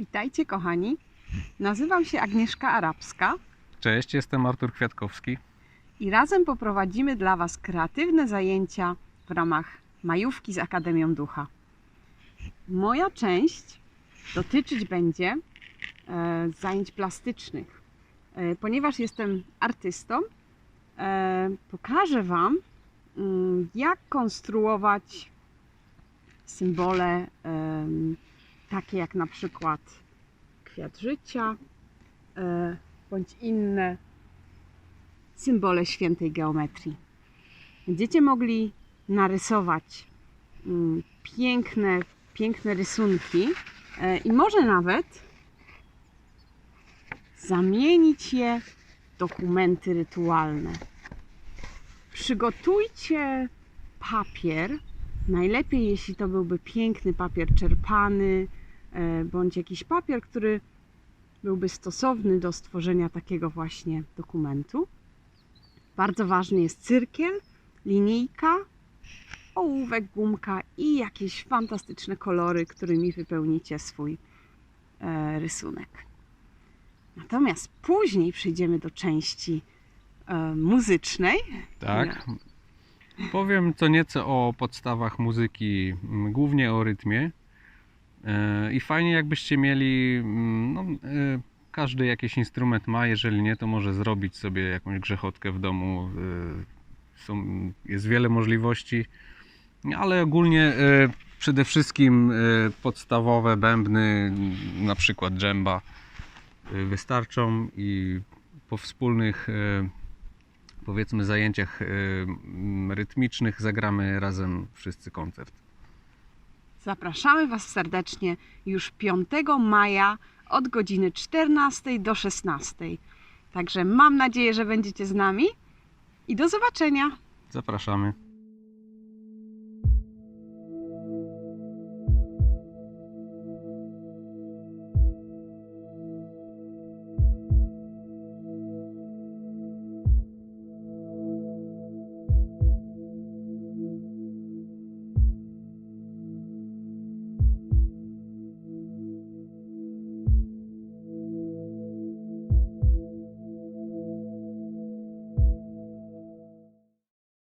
Witajcie kochani. Nazywam się Agnieszka Arabska Cześć, jestem Artur Kwiatkowski. i razem poprowadzimy dla Was kreatywne zajęcia w ramach majówki z Akademią Ducha. Moja część dotyczyć będzie e, zajęć plastycznych. E, ponieważ jestem artystą, e, pokażę Wam, mm, jak konstruować symbole em, takie jak na przykład kwiat życia e, bądź inne symbole świętej geometrii. Będziecie mogli narysować mm, piękne, piękne rysunki e, i może nawet zamienić je w dokumenty rytualne. Przygotujcie papier. Najlepiej, jeśli to byłby piękny papier czerpany, bądź jakiś papier, który byłby stosowny do stworzenia takiego właśnie dokumentu. Bardzo ważny jest cyrkiel, linijka, ołówek, gumka i jakieś fantastyczne kolory, którymi wypełnicie swój e, rysunek. Natomiast później przejdziemy do części e, muzycznej. Tak. Powiem co nieco o podstawach muzyki, głównie o rytmie. E, I fajnie jakbyście mieli, mm, no, e, każdy jakiś instrument ma, jeżeli nie, to może zrobić sobie jakąś grzechotkę w domu. E, Są, jest wiele możliwości, ale ogólnie przede wszystkim podstawowe bębny, na przykład dżemba, wystarczą i po wspólnych powiedzmy zajęciach rytmicznych zagramy razem wszyscy koncert. Zapraszamy Was serdecznie już 5 maja od godziny 14 do 16. Także mam nadzieję, że będziecie z nami i do zobaczenia. Zapraszamy.